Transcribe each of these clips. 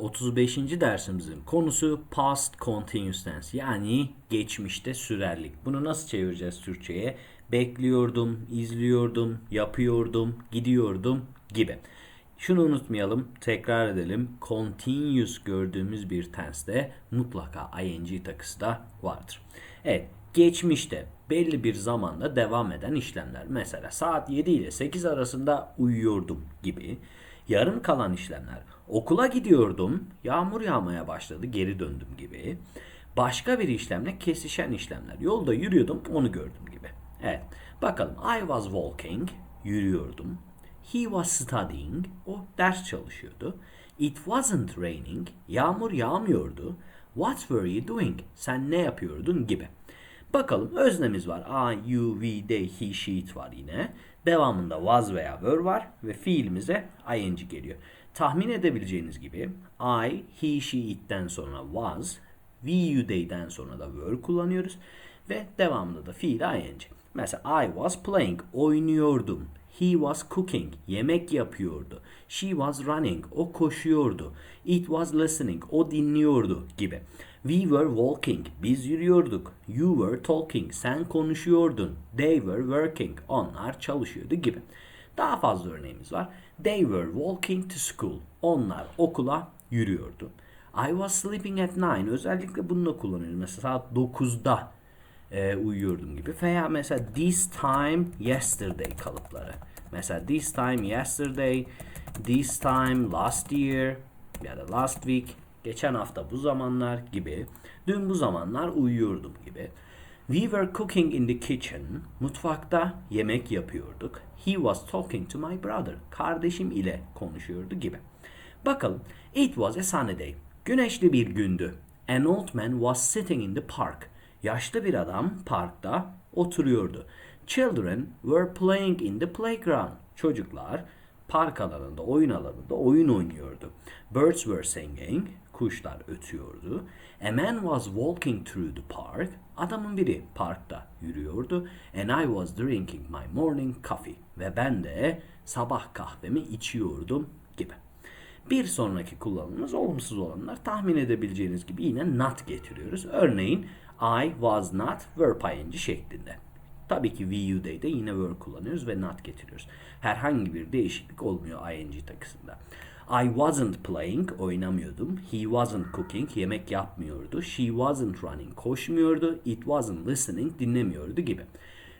35. dersimizin konusu past continuous tense yani geçmişte sürerlik. Bunu nasıl çevireceğiz Türkçe'ye? Bekliyordum, izliyordum, yapıyordum, gidiyordum gibi. Şunu unutmayalım, tekrar edelim. Continuous gördüğümüz bir tense'de mutlaka ing takısı da vardır. Evet, geçmişte belli bir zamanda devam eden işlemler. Mesela saat 7 ile 8 arasında uyuyordum gibi. Yarım kalan işlemler. Okula gidiyordum, yağmur yağmaya başladı, geri döndüm gibi. Başka bir işlemle kesişen işlemler. Yolda yürüyordum, onu gördüm gibi. Evet. Bakalım. I was walking, yürüyordum. He was studying, o ders çalışıyordu. It wasn't raining, yağmur yağmıyordu. What were you doing? Sen ne yapıyordun gibi. Bakalım öznemiz var. I, you, we, they, he, she, it var yine. Devamında was veya were var ve fiilimize ing geliyor. Tahmin edebileceğiniz gibi I, he, she, it'ten sonra was, we, you, they'den sonra da were kullanıyoruz ve devamında da fiil ing. Mesela I was playing, oynuyordum. He was cooking, yemek yapıyordu. She was running, o koşuyordu. It was listening, o dinliyordu gibi. We were walking, biz yürüyorduk. You were talking, sen konuşuyordun. They were working, onlar çalışıyordu gibi. Daha fazla örneğimiz var. They were walking to school, onlar okula yürüyordu. I was sleeping at 9, özellikle bunu da kullanıyoruz. Mesela saat 9'da e, uyuyordum gibi. Veya mesela this time yesterday kalıpları. Mesela this time yesterday, this time last year ya da last week, geçen hafta bu zamanlar gibi. Dün bu zamanlar uyuyordum gibi. We were cooking in the kitchen. Mutfakta yemek yapıyorduk. He was talking to my brother. Kardeşim ile konuşuyordu gibi. Bakalım. It was a sunny day. Güneşli bir gündü. An old man was sitting in the park. Yaşlı bir adam parkta oturuyordu. Children were playing in the playground. Çocuklar park alanında, oyun alanında oyun oynuyordu. Birds were singing. Kuşlar ötüyordu. A man was walking through the park. Adamın biri parkta yürüyordu. And I was drinking my morning coffee. Ve ben de sabah kahvemi içiyordum gibi. Bir sonraki kullanımımız olumsuz olanlar tahmin edebileceğiniz gibi yine not getiriyoruz. Örneğin I was not verb ing şeklinde. Tabii ki they'de yine were kullanıyoruz ve not getiriyoruz. Herhangi bir değişiklik olmuyor ing takısında. I wasn't playing, oynamıyordum. He wasn't cooking, yemek yapmıyordu. She wasn't running, koşmuyordu. It wasn't listening, dinlemiyordu gibi.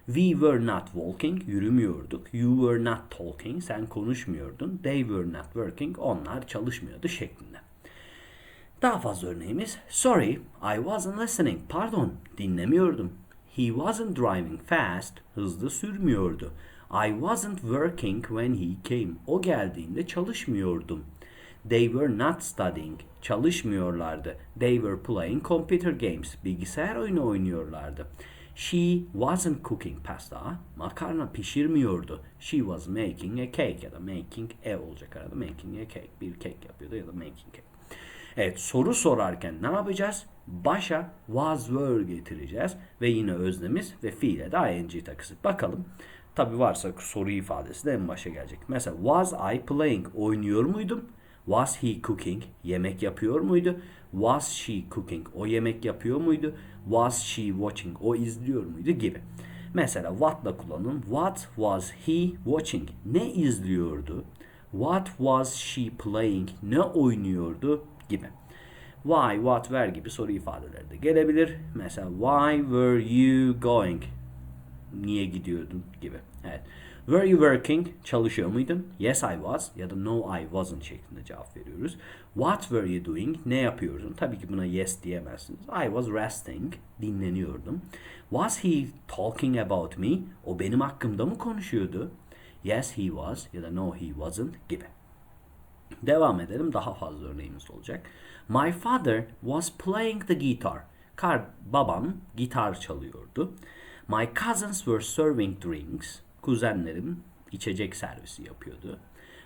We were not walking, yürümüyorduk. You were not talking, sen konuşmuyordun. They were not working, onlar çalışmıyordu şeklinde. Daha fazla örneğimiz. Sorry, I wasn't listening. Pardon, dinlemiyordum. He wasn't driving fast, hızlı sürmüyordu. I wasn't working when he came. O geldiğinde çalışmıyordum. They were not studying. Çalışmıyorlardı. They were playing computer games. Bilgisayar oyunu oynuyorlardı. She wasn't cooking pasta. Makarna pişirmiyordu. She was making a cake ya da making a olacak arada. Making a cake. Bir cake yapıyordu ya da making cake. Evet soru sorarken ne yapacağız? Başa was were getireceğiz ve yine öznemiz ve fiile de ing takısı. Bakalım. Tabi varsa soru ifadesi de en başa gelecek. Mesela was I playing? Oynuyor muydum? Was he cooking? Yemek yapıyor muydu? Was she cooking? O yemek yapıyor muydu? Was she watching? O izliyor muydu? Gibi. Mesela what'la kullanın. What was he watching? Ne izliyordu? What was she playing? Ne oynuyordu? Gibi. Why, what, where gibi soru ifadeleri de gelebilir. Mesela why were you going? Niye gidiyordun gibi. Evet. Were you working? Çalışıyor muydun? Yes I was ya da no I wasn't şeklinde cevap veriyoruz. What were you doing? Ne yapıyordun? Tabii ki buna yes diyemezsiniz. I was resting. Dinleniyordum. Was he talking about me? O benim hakkımda mı konuşuyordu? Yes he was ya da no he wasn't gibi. Devam edelim. Daha fazla örneğimiz olacak. My father was playing the guitar. Kar, babam gitar çalıyordu. My cousins were serving drinks. Kuzenlerim içecek servisi yapıyordu.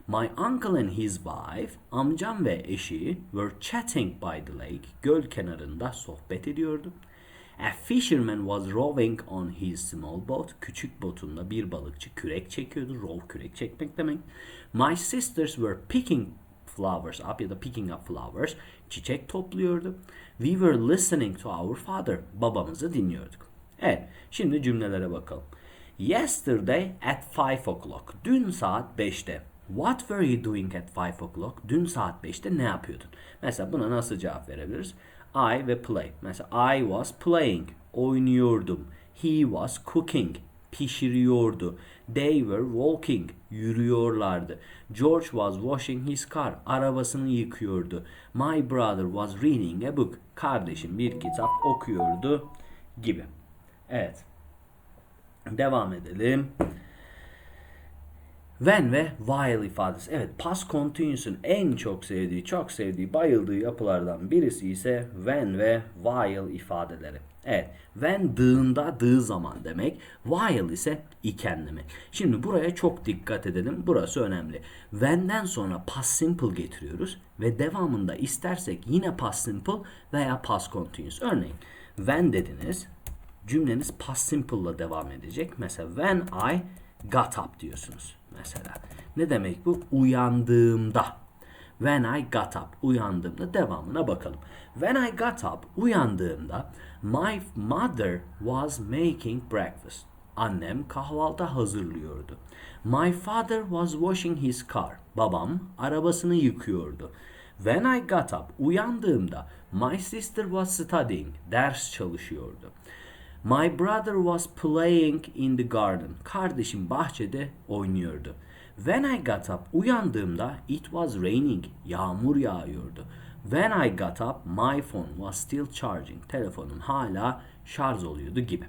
My uncle and his wife, amcam ve eşi were chatting by the lake. Göl kenarında sohbet ediyordu. A fisherman was rowing on his small boat. Küçük botunda bir balıkçı kürek çekiyordu. Row kürek çekmek demek. My sisters were picking flowers up ya da picking up flowers. Çiçek topluyordu. We were listening to our father. Babamızı dinliyorduk. Evet, şimdi cümlelere bakalım. Yesterday at 5 o'clock. Dün saat 5'te. What were you doing at 5 o'clock? Dün saat 5'te ne yapıyordun? Mesela buna nasıl cevap verebiliriz? I ve play. Mesela I was playing. Oynuyordum. He was cooking. Pişiriyordu. They were walking. Yürüyorlardı. George was washing his car. Arabasını yıkıyordu. My brother was reading a book. Kardeşim bir kitap okuyordu gibi. Evet. Devam edelim. When ve while ifadesi. Evet past continuous'un en çok sevdiği, çok sevdiği, bayıldığı yapılardan birisi ise when ve while ifadeleri. Evet when dığında dığı zaman demek. While ise iken demek. Şimdi buraya çok dikkat edelim. Burası önemli. When'den sonra past simple getiriyoruz ve devamında istersek yine past simple veya past continuous. Örneğin when dediniz cümleniz past simple ile devam edecek. Mesela when I got up diyorsunuz mesela. Ne demek bu? Uyandığımda. When I got up. Uyandığımda devamına bakalım. When I got up. Uyandığımda my mother was making breakfast. Annem kahvaltı hazırlıyordu. My father was washing his car. Babam arabasını yıkıyordu. When I got up. Uyandığımda my sister was studying. Ders çalışıyordu. My brother was playing in the garden. Kardeşim bahçede oynuyordu. When I got up, uyandığımda it was raining. Yağmur yağıyordu. When I got up, my phone was still charging. Telefonum hala şarj oluyordu gibi.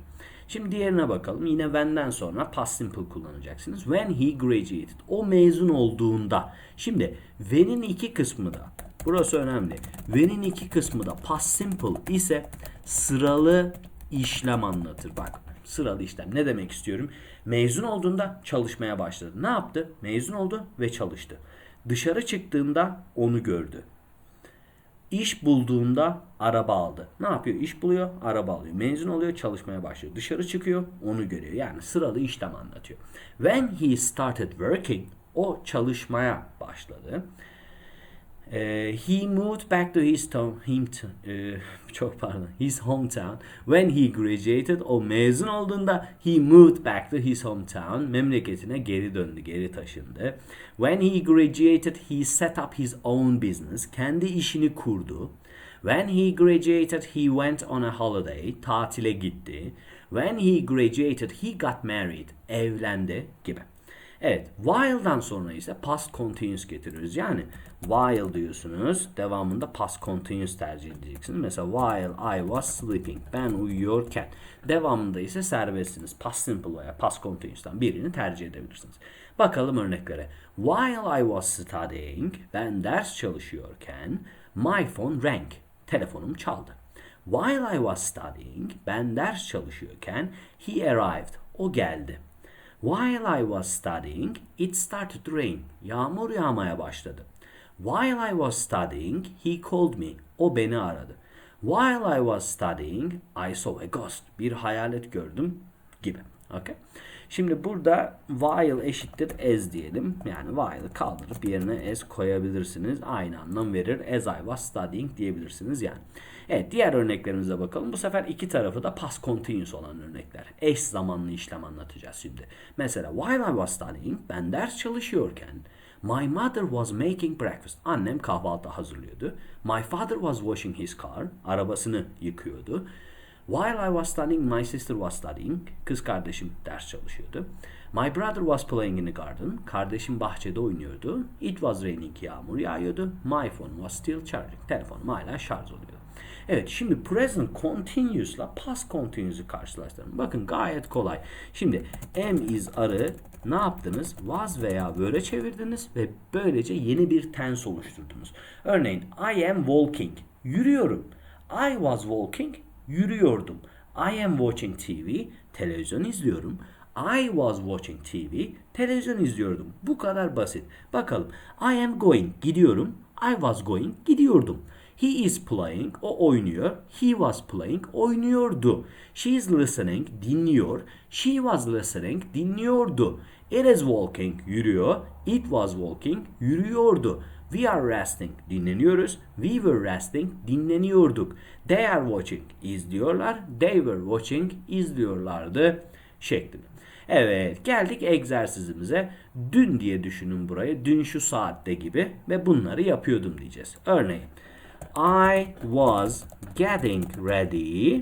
Şimdi diğerine bakalım. Yine when'den sonra past simple kullanacaksınız. When he graduated. O mezun olduğunda. Şimdi when'in iki kısmı da burası önemli. When'in iki kısmı da past simple ise sıralı işlem anlatır. Bak sıralı işlem. Ne demek istiyorum? Mezun olduğunda çalışmaya başladı. Ne yaptı? Mezun oldu ve çalıştı. Dışarı çıktığında onu gördü. İş bulduğunda araba aldı. Ne yapıyor? İş buluyor, araba alıyor. Mezun oluyor, çalışmaya başlıyor. Dışarı çıkıyor, onu görüyor. Yani sıralı işlem anlatıyor. When he started working, o çalışmaya başladı. Uh, he moved back to his town, him, uh, çok pardon, his hometown. When he graduated, o mezun olduğunda he moved back to his hometown. Memleketine geri döndü, geri taşındı. When he graduated, he set up his own business. Kendi işini kurdu. When he graduated, he went on a holiday. Tatile gitti. When he graduated, he got married. Evlendi gibi. Evet, while'dan sonra ise past continuous getiriyoruz. Yani while diyorsunuz, devamında past continuous tercih edeceksiniz. Mesela while I was sleeping, ben uyuyorken. Devamında ise serbestsiniz. Past simple veya past continuous'tan birini tercih edebilirsiniz. Bakalım örneklere. While I was studying, ben ders çalışıyorken, my phone rang, telefonum çaldı. While I was studying, ben ders çalışıyorken, he arrived, o geldi. While I was studying, it started to rain. Yağmur yağmaya başladı. While I was studying, he called me. O beni aradı. While I was studying, I saw a ghost. Bir hayalet gördüm gibi. Okay? Şimdi burada while eşittir as diyelim. Yani while'ı kaldırıp yerine as koyabilirsiniz. Aynı anlam verir. As I was studying diyebilirsiniz yani. Evet diğer örneklerimize bakalım. Bu sefer iki tarafı da past continuous olan örnekler. Eş zamanlı işlem anlatacağız şimdi. Mesela while I was studying ben ders çalışıyorken My mother was making breakfast. Annem kahvaltı hazırlıyordu. My father was washing his car. Arabasını yıkıyordu. While I was studying, my sister was studying. Kız kardeşim ders çalışıyordu. My brother was playing in the garden. Kardeşim bahçede oynuyordu. It was raining. Yağmur yağıyordu. My phone was still charging. Telefonum hala şarj oluyordu. Evet şimdi present continuous ile past continuous'u karşılaştırın. Bakın gayet kolay. Şimdi am is arı ne yaptınız? Was veya were'e çevirdiniz ve böylece yeni bir tense oluşturdunuz. Örneğin I am walking. Yürüyorum. I was walking. Yürüyordum. I am watching TV. Televizyon izliyorum. I was watching TV. Televizyon izliyordum. Bu kadar basit. Bakalım. I am going. Gidiyorum. I was going. Gidiyordum. He is playing. O oynuyor. He was playing. Oynuyordu. She is listening. Dinliyor. She was listening. Dinliyordu. It is walking. Yürüyor. It was walking. Yürüyordu. We are resting. Dinleniyoruz. We were resting. Dinleniyorduk. They are watching. İzliyorlar. They were watching. İzliyorlardı. Şeklinde. Evet geldik egzersizimize. Dün diye düşünün burayı. Dün şu saatte gibi ve bunları yapıyordum diyeceğiz. Örneğin I was getting ready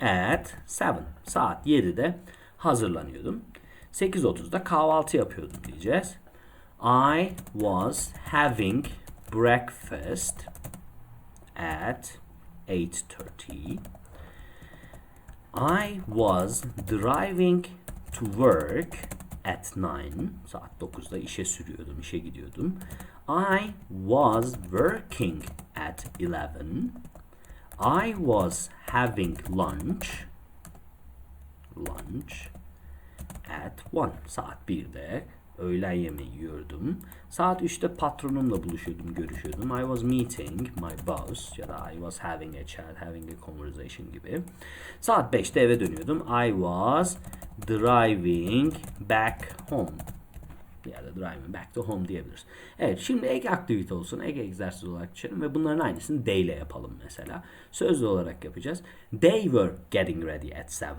at 7. Saat 7'de hazırlanıyordum. 8.30'da kahvaltı yapıyordum diyeceğiz. I was having breakfast at 8.30. I was driving to work at 9. Saat 9'da işe sürüyordum, işe gidiyordum. I was working at 11. I was having lunch. Lunch at 1. Saat 1'de öğlen yemeği yiyordum. Saat 3'te patronumla buluşuyordum, görüşüyordum. I was meeting my boss ya da I was having a chat, having a conversation gibi. Saat 5'te eve dönüyordum. I was driving back home ya da driving back to home diyebiliriz. Evet şimdi ek aktivite olsun, ek egzersiz olarak düşünelim ve bunların aynısını they ile yapalım mesela. Sözlü olarak yapacağız. They were getting ready at 7.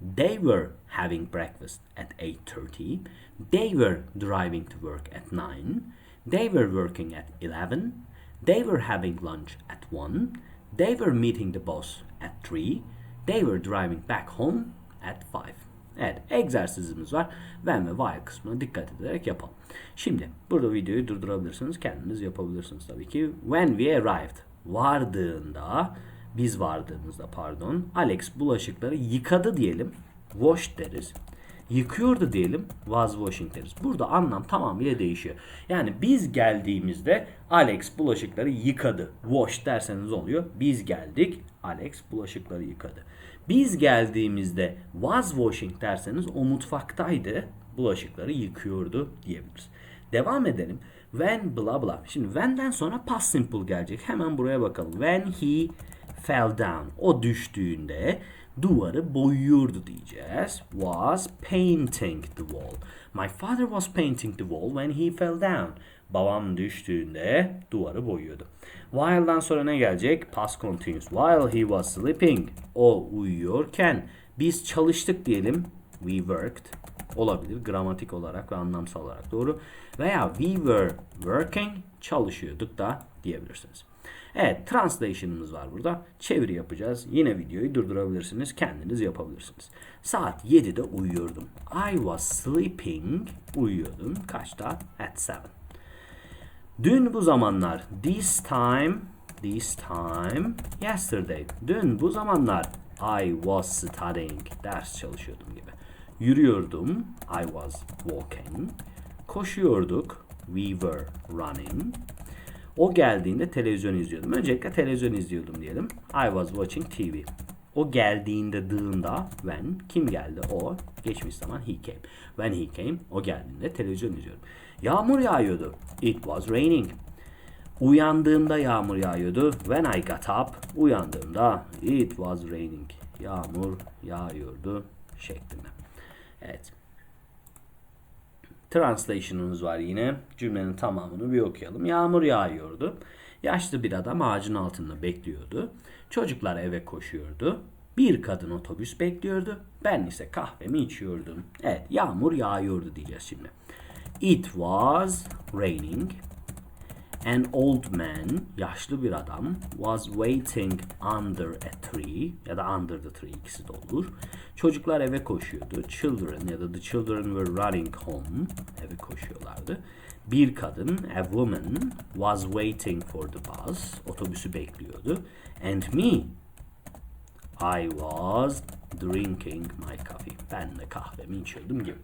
They were having breakfast at 8.30. They were driving to work at 9. They were working at 11. They were having lunch at 1. They were meeting the boss at 3. They were driving back home at 5. Evet egzersizimiz var. When ve why kısmına dikkat ederek yapalım. Şimdi burada videoyu durdurabilirsiniz. Kendiniz yapabilirsiniz tabii ki. When we arrived. Vardığında biz vardığımızda pardon Alex bulaşıkları yıkadı diyelim. Wash deriz. Yıkıyordu diyelim. Was washing deriz. Burada anlam tamamıyla değişiyor. Yani biz geldiğimizde Alex bulaşıkları yıkadı. Wash derseniz oluyor. Biz geldik. Alex bulaşıkları yıkadı. Biz geldiğimizde was washing derseniz o mutfaktaydı. Bulaşıkları yıkıyordu diyebiliriz. Devam edelim. When bla bla. Şimdi when'den sonra past simple gelecek. Hemen buraya bakalım. When he fell down. O düştüğünde duvarı boyuyordu diyeceğiz. Was painting the wall. My father was painting the wall when he fell down. Babam düştüğünde duvarı boyuyordu. While'dan sonra ne gelecek? Past continuous. While he was sleeping. O uyuyorken biz çalıştık diyelim. We worked. Olabilir gramatik olarak ve anlamsal olarak doğru. Veya we were working çalışıyorduk da diyebilirsiniz. Evet translation'ımız var burada. Çeviri yapacağız. Yine videoyu durdurabilirsiniz. Kendiniz yapabilirsiniz. Saat 7'de uyuyordum. I was sleeping. Uyuyordum. Kaçta? At 7. Dün bu zamanlar. This time. This time. Yesterday. Dün bu zamanlar. I was studying. Ders çalışıyordum gibi. Yürüyordum. I was walking. Koşuyorduk. We were running. O geldiğinde televizyon izliyordum. Öncelikle televizyon izliyordum diyelim. I was watching TV. O geldiğinde dığında when kim geldi o geçmiş zaman he came. When he came o geldiğinde televizyon izliyordum. Yağmur yağıyordu. It was raining. Uyandığımda yağmur yağıyordu. When I got up uyandığımda it was raining. Yağmur yağıyordu şeklinde. Evet. Translation'ımız var yine. Cümlenin tamamını bir okuyalım. Yağmur yağıyordu. Yaşlı bir adam ağacın altında bekliyordu. Çocuklar eve koşuyordu. Bir kadın otobüs bekliyordu. Ben ise kahvemi içiyordum. Evet yağmur yağıyordu diyeceğiz şimdi. It was raining. An old man, yaşlı bir adam, was waiting under a tree ya da under the tree ikisi de olur. Çocuklar eve koşuyordu. Children ya da the children were running home. Eve koşuyorlardı. Bir kadın, a woman, was waiting for the bus. Otobüsü bekliyordu. And me, I was drinking my coffee. Ben de kahvemi içiyordum gibi.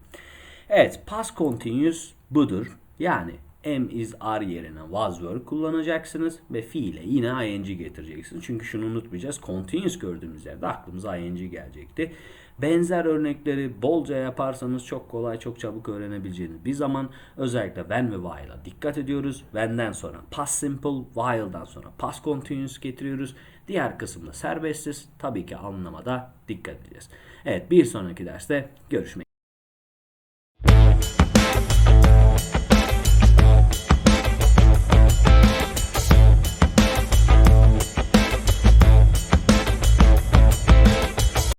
Evet, past continuous budur. Yani am is are yerine was were kullanacaksınız ve fiile yine ing getireceksiniz. Çünkü şunu unutmayacağız. Continuous gördüğümüz yerde aklımıza ing gelecekti. Benzer örnekleri bolca yaparsanız çok kolay, çok çabuk öğrenebileceğiniz bir zaman özellikle when ve while'a dikkat ediyoruz. When'den sonra past simple, while'dan sonra past continuous getiriyoruz. Diğer kısımda serbestsiz. Tabii ki anlamada dikkat edeceğiz. Evet bir sonraki derste görüşmek